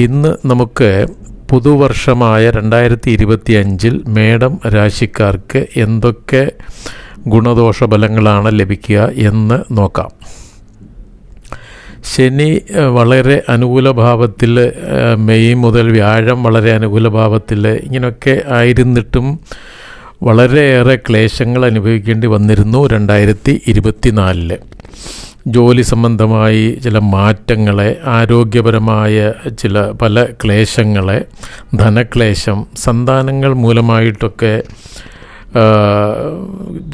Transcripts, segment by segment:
ഇന്ന് നമുക്ക് പുതുവർഷമായ രണ്ടായിരത്തി ഇരുപത്തി അഞ്ചിൽ മേടം രാശിക്കാർക്ക് എന്തൊക്കെ ഗുണദോഷ ഫലങ്ങളാണ് ലഭിക്കുക എന്ന് നോക്കാം. ശനി വളരെ അനുകൂല ഭാവത്തിൽ മെയ് മുതൽ വ്യാഴം വളരെ അനുകൂല ഭാവത്തിൽ ഇങ്ങനെയൊക്കെ ആയിരുന്നിട്ടും വളരെയേറെ ക്ലേശങ്ങൾ അനുഭവിക്കേണ്ടി വന്നിരുന്നു രണ്ടായിരത്തി ഇരുപത്തിനാലിൽ ജോലി സംബന്ധമായി ചില മാറ്റങ്ങളെ ആരോഗ്യപരമായ ചില പല ക്ലേശങ്ങളെ ധനക്ലേശം സന്താനങ്ങൾ മൂലമായിട്ടൊക്കെ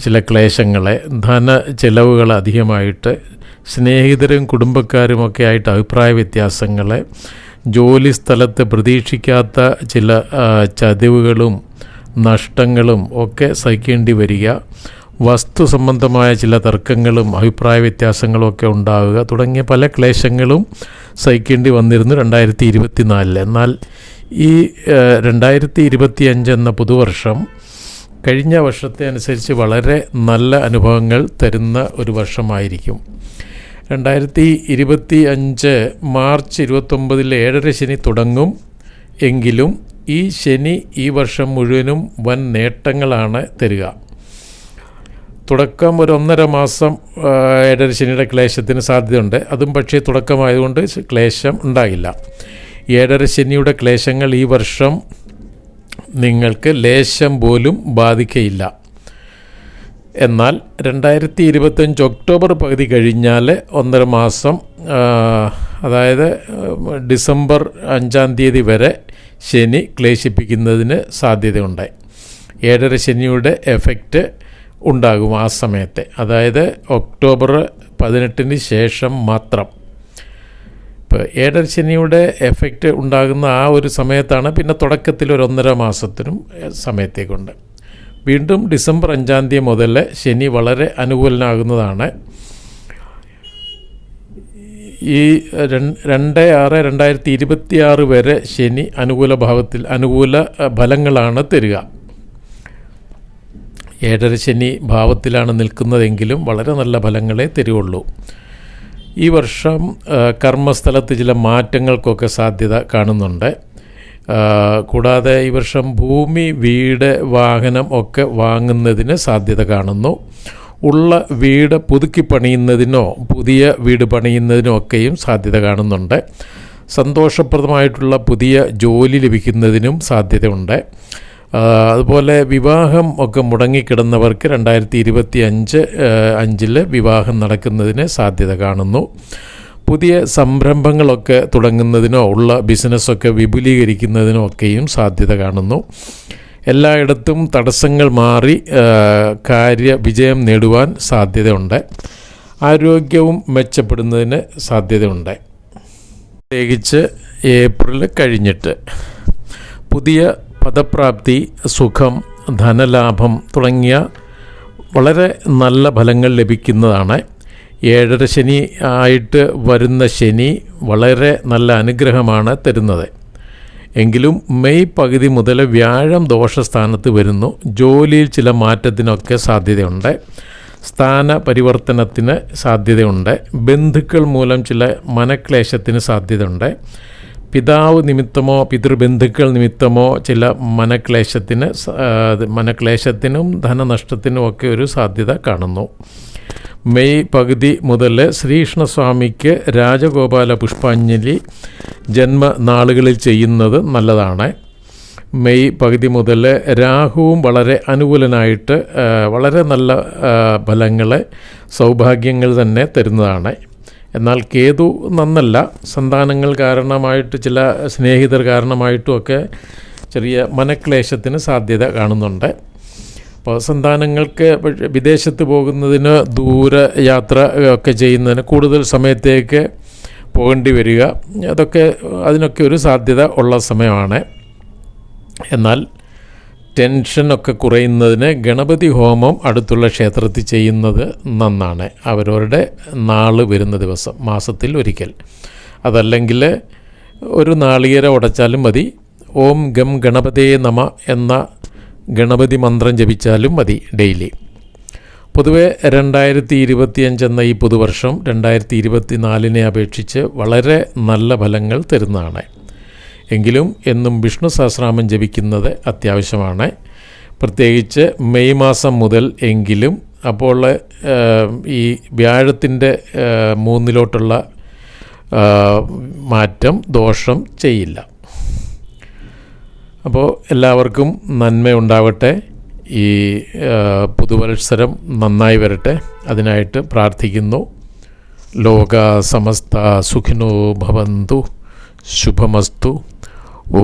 ചില ക്ലേശങ്ങളെ ധന ചിലവുകൾ അധികമായിട്ട് സ്നേഹിതരും കുടുംബക്കാരുമൊക്കെ ആയിട്ട് അഭിപ്രായ വ്യത്യാസങ്ങളെ ജോലി സ്ഥലത്ത് പ്രതീക്ഷിക്കാത്ത ചില ചതിവുകളും നഷ്ടങ്ങളും ഒക്കെ സഹിക്കേണ്ടി വരിക. വസ്തു സംബന്ധമായ ചില തർക്കങ്ങളും അഭിപ്രായ വ്യത്യാസങ്ങളും ഒക്കെ ഉണ്ടാവുക തുടങ്ങിയ പല ക്ലേശങ്ങളും സഹിക്കേണ്ടി വന്നിരുന്നു രണ്ടായിരത്തി ഇരുപത്തിനാലിൽ എന്നാൽ ഈ രണ്ടായിരത്തി ഇരുപത്തി അഞ്ച് എന്ന പുതുവർഷം കഴിഞ്ഞ വർഷത്തെ അനുസരിച്ച് വളരെ നല്ല അനുഭവങ്ങൾ തരുന്ന ഒരു വർഷമായിരിക്കും. രണ്ടായിരത്തി ഇരുപത്തി അഞ്ച് മാർച്ച് ഇരുപത്തൊമ്പതിൽ ഏഴര ശനി തുടങ്ങും എങ്കിലും ഈ ശനി ഈ വർഷം മുഴുവനും വൻ നേട്ടങ്ങളാണ് തരിക. തുടക്കം ഒരു ഒന്നര മാസം ഏഴര ശനിയുടെ ക്ലേശത്തിന് സാധ്യതയുണ്ട്. അതും പക്ഷേ തുടക്കമായതുകൊണ്ട് ക്ലേശം ഉണ്ടാകില്ല. ഏഴര ശനിയുടെ ക്ലേശങ്ങൾ ഈ വർഷം നിങ്ങൾക്ക് ലേശം പോലും ബാധിക്കയില്ല. എന്നാൽ രണ്ടായിരത്തി ഇരുപത്തഞ്ച് ഒക്ടോബർ പകുതി കഴിഞ്ഞാൽ ഒന്നര മാസം അതായത് ഡിസംബർ അഞ്ചാം തീയതി വരെ ശനി ക്ലേശിപ്പിക്കുന്നതിന് സാധ്യതയുണ്ട്. ഏഴര ശനിയുടെ എഫക്റ്റ് ഉണ്ടാകും ആ സമയത്തെ. അതായത് ഒക്ടോബർ പതിനെട്ടിന് ശേഷം മാത്രം. ഇപ്പോൾ ഏഴര ശനിയുടെ എഫക്റ്റ് ഉണ്ടാകുന്ന ആ ഒരു സമയത്താണ് പിന്നെ തുടക്കത്തിൽ ഒരു ഒന്നര മാസത്തിനും സമയത്തേക്കുണ്ട്. വീണ്ടും ഡിസംബർ അഞ്ചാം തീയതി മുതൽ ശനി വളരെ അനുകൂലനാകുന്നതാണ്. ഈ രണ്ട് ആറ് രണ്ടായിരത്തി ഇരുപത്തി ആറ് വരെ ശനി അനുകൂല ഭാവത്തിൽ അനുകൂല ഫലങ്ങളാണ് തരിക. ഏഴര ശനി ഭാവത്തിലാണ് നിൽക്കുന്നതെങ്കിലും വളരെ നല്ല ഫലങ്ങളെ തരുള്ളൂ ഈ വർഷം കർമ്മസ്ഥലത്ത് ചില മാറ്റങ്ങൾക്കൊക്കെ സാധ്യത കാണുന്നുണ്ട്. കൂടാതെ ഈ വർഷം ഭൂമി വീട് വാഹനം ഒക്കെ വാങ്ങുന്നതിന് സാധ്യത കാണുന്നു. ഉള്ള വീട് പുതുക്കി പണിയുന്നതിനോ പുതിയ വീട് പണിയുന്നതിനോ ഒക്കെയും സാധ്യത കാണുന്നുണ്ട്. സന്തോഷപ്രദമായിട്ടുള്ള പുതിയ ജോലി ലഭിക്കുന്നതിനും സാധ്യതയുണ്ട്. അതുപോലെ വിവാഹം ഒക്കെ മുടങ്ങിക്കിടന്നവർക്ക് രണ്ടായിരത്തി ഇരുപത്തി അഞ്ച് അഞ്ചിൽ വിവാഹം നടക്കുന്നതിന് സാധ്യത കാണുന്നു. പുതിയ സംരംഭങ്ങളൊക്കെ തുടങ്ങുന്നതിനോ ഉള്ള ബിസിനസ്സൊക്കെ വിപുലീകരിക്കുന്നതിനോ ഒക്കെയും സാധ്യത കാണുന്നു. എല്ലായിടത്തും തടസ്സങ്ങൾ മാറി കാര്യ വിജയം നേടുവാൻ സാധ്യതയുണ്ട്. ആരോഗ്യവും മെച്ചപ്പെടുന്നതിന് സാധ്യതയുണ്ട്. പ്രത്യേകിച്ച് ഏപ്രിൽ കഴിഞ്ഞിട്ട് പുതിയ പദപ്രാപ്തി സുഖം ധനലാഭം തുടങ്ങിയ വളരെ നല്ല ഫലങ്ങൾ ലഭിക്കുന്നതാണ്. ഏഴര ശനി ആയിട്ട് വരുന്ന ശനി വളരെ നല്ല അനുഗ്രഹമാണ് തരുന്നത്. എങ്കിലും മെയ് പകുതി മുതൽ വ്യാഴം ദോഷസ്ഥാനത്ത് വരുന്നു. ജോലിയിൽ ചില മാറ്റത്തിനൊക്കെ സാധ്യതയുണ്ട്. സ്ഥാന പരിവർത്തനത്തിന് സാധ്യതയുണ്ട്. ബന്ധുക്കൾ മൂലം ചില മനക്ലേശത്തിന് സാധ്യതയുണ്ട്. പിതാവ് നിമിത്തമോ പിതൃബന്ധുക്കൾ നിമിത്തമോ ചില മനക്ലേശത്തിന് മനക്ലേശത്തിനും ധനനഷ്ടത്തിനും ഒക്കെ ഒരു സാധ്യത കാണുന്നു. മെയ് പകുതി മുതൽ ശ്രീകൃഷ്ണസ്വാമിക്ക് രാജഗോപാല പുഷ്പാഞ്ജലി ജന്മനാളുകളിൽ ചെയ്യുന്നത് നല്ലതാണ്. മെയ് പകുതി മുതൽ രാഹുവും വളരെ അനുകൂലനായിട്ട് വളരെ നല്ല ഫലങ്ങൾ സൗഭാഗ്യങ്ങൾ തന്നെ തരുന്നതാണ്. എന്നാൽ കേതു നന്നല്ല. സന്താനങ്ങൾ കാരണമായിട്ട് ചില സ്നേഹിതർ കാരണമായിട്ടുമൊക്കെ ചെറിയ മനക്ലേശത്തിന് സാധ്യത കാണുന്നുണ്ട്. അപ്പോൾ സന്താനങ്ങൾക്ക് വിദേശത്ത് പോകുന്നതിന് ദൂര യാത്ര ഒക്കെ ചെയ്യുന്നതിന് കൂടുതൽ സമയത്തേക്ക് പോകേണ്ടി വരിക അതൊക്കെ അതിനൊക്കെ ഒരു സാധ്യത ഉള്ള സമയമാണ്. എന്നാൽ ടെൻഷനൊക്കെ കുറയുന്നതിന് ഗണപതി ഹോമം അടുത്തുള്ള ക്ഷേത്രത്തിൽ ചെയ്യുന്നത് നന്നാണ്. അവരവരുടെ നാൾ വരുന്ന ദിവസം മാസത്തിൽ ഒരിക്കൽ. അതല്ലെങ്കിൽ ഒരു നാളികേര ഉടച്ചാലും മതി. ഓം ഗം ഗണപതേ നമ എന്ന ഗണപതി മന്ത്രം ജപിച്ചാലും മതി ഡെയിലി. പൊതുവെ രണ്ടായിരത്തി ഇരുപത്തിയഞ്ച് എന്ന ഈ പുതുവർഷം രണ്ടായിരത്തി ഇരുപത്തി നാലിനെ അപേക്ഷിച്ച് വളരെ നല്ല ഫലങ്ങൾ തരുന്നതാണ്. എങ്കിലും എന്നും വിഷ്ണു സഹസ്രാമം ജപിക്കുന്നത് അത്യാവശ്യമാണ്. പ്രത്യേകിച്ച് മെയ് മാസം മുതൽ എങ്കിലും അപ്പോൾ ഈ വ്യാഴത്തിന്റെ മൂന്നിലോട്ടുള്ള മാറ്റം ദോഷം ചെയ്യില്ല. അപ്പോൾ എല്ലാവർക്കും നന്മയുണ്ടാവട്ടെ ഈ പുതുവത്സരം നന്നായി വരട്ടെ. അതിനായിട്ട് പ്രാർത്ഥിക്കുന്നു. ലോക സമസ്ത സുഖിനോ ഭവന്തു. ശുഭമസ്തു. ഓ